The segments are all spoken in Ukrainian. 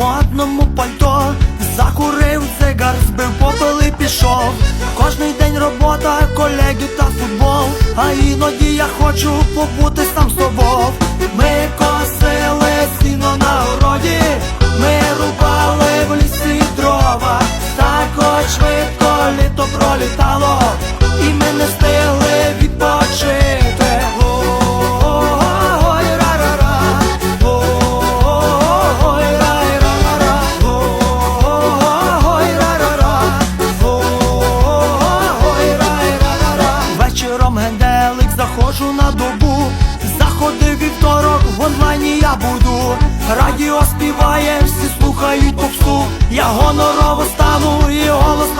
модному пальто, закурив цигар, збив попел і пішов. Кожний день робота, колеги та футбол. А іноді я хочу побути сам собою. Ми косили Вечором генделик заходжу на добу. Заходи вівторок, в онлайні я буду. Радіо співає, всі слухають попсу. Я гонорово стану і голосно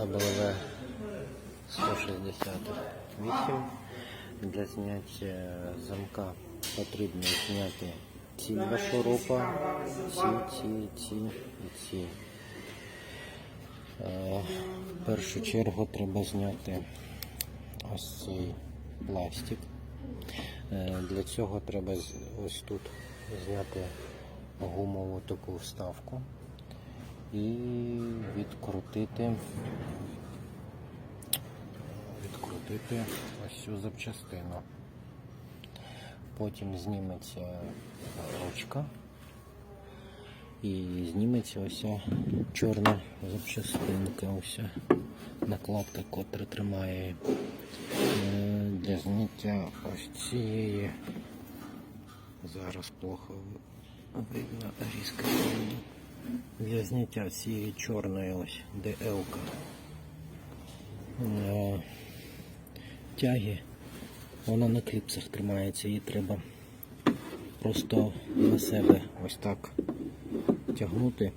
W 168 для зняття замка потрібно зняти ці два шурупа, ці, ці, ці і ці. В першу чергу треба зняти ось цей пластик. Е, Для цього треба ось тут зняти гумову таку вставку і відкрутити відкрутити ось цю запчастину. Потім зніметься ручка і зніметься ось чорна запчастинка, ось накладка, котра тримає. Е, для зняття ось цієї зараз плохо видно різко. Для зняття цієї чорної ось ДЛ-ка тяги, вона на кліпсах тримається, її треба просто на себе ось так тягнути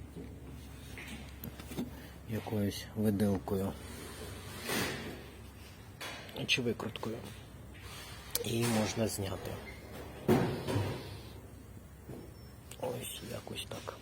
якоюсь виделкою чи викруткою. Її можна зняти. Ось якось так.